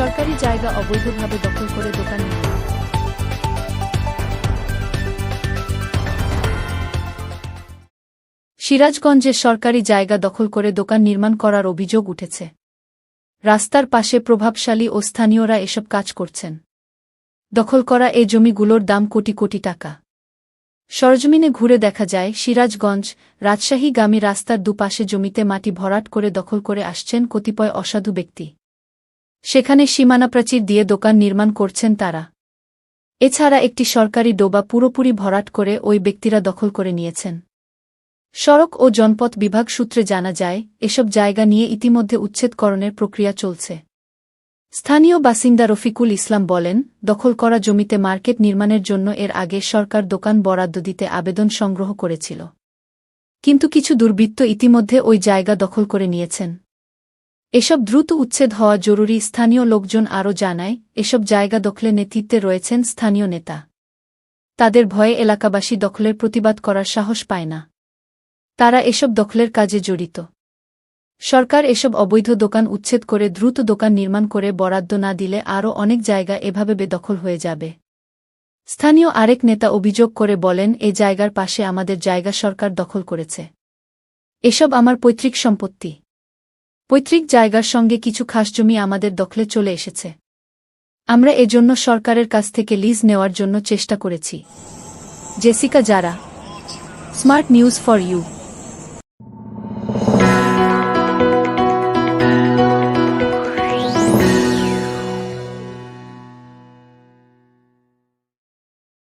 সরকারি জায়গা অবৈধভাবে দখল করে দোকান নির্মাণ। সিরাজগঞ্জের সরকারি জায়গা দখল করে দোকান নির্মাণ করার অভিযোগ উঠেছে। রাস্তার পাশে প্রভাবশালী ও স্থানীয়রা এসব কাজ করছেন। দখল করা এ জমিগুলোর দাম কোটি কোটি টাকা। সরজমিনে ঘুরে দেখা যায়, সিরাজগঞ্জ রাজশাহীগামী রাস্তার দুপাশে জমিতে মাটি ভরাট করে দখল করে আসছেন কতিপয় অসাধু ব্যক্তি। সেখানে সীমানাপ্রাচীর দিয়ে দোকান নির্মাণ করছেন তারা। এছাড়া একটি সরকারি ডোবা পুরোপুরি ভরাট করে ওই ব্যক্তিরা দখল করে নিয়েছেন। সড়ক ও জনপথ বিভাগ সূত্রে জানা যায়, এসব জায়গা নিয়ে ইতিমধ্যে উচ্ছেদকরণের প্রক্রিয়া চলছে। স্থানীয় বাসিন্দা রফিকুল ইসলাম বলেন, দখল করা জমিতে মার্কেট নির্মাণের জন্য এর আগে সরকার দোকান বরাদ্দ দিতে আবেদন সংগ্রহ করেছিল। কিন্তু কিছু দুর্বৃত্ত ইতিমধ্যে ওই জায়গা দখল করে নিয়েছেন। এসব দ্রুত উচ্ছেদ হওয়া জরুরি স্থানীয় লোকজন আরও জানায়, এসব জায়গা দখলে নেতৃত্বে রয়েছেন স্থানীয় নেতা। তাদের ভয়ে এলাকাবাসী দখলের প্রতিবাদ করার সাহস পায় না। তারা এসব দখলের কাজে জড়িত। সরকার এসব অবৈধ দোকান উচ্ছেদ করে দ্রুত দোকান নির্মাণ করে বরাদ্দ না দিলে আরও অনেক জায়গা এভাবে বেদখল হয়ে যাবে। স্থানীয় আরেক নেতা অভিযোগ করে বলেন, এ জায়গার পাশে আমাদের জায়গা সরকার দখল করেছে। এসব আমার পৈতৃক সম্পত্তি। পৈতৃক জায়গার সঙ্গে কিছু খাস জমি আমাদের দখলে চলে এসেছে। আমরা এজন্য সরকারের কাছ থেকে লিজ নেওয়ার জন্য চেষ্টা করেছি। জেসিকা যারা স্মার্ট নিউজ ফর ইউ।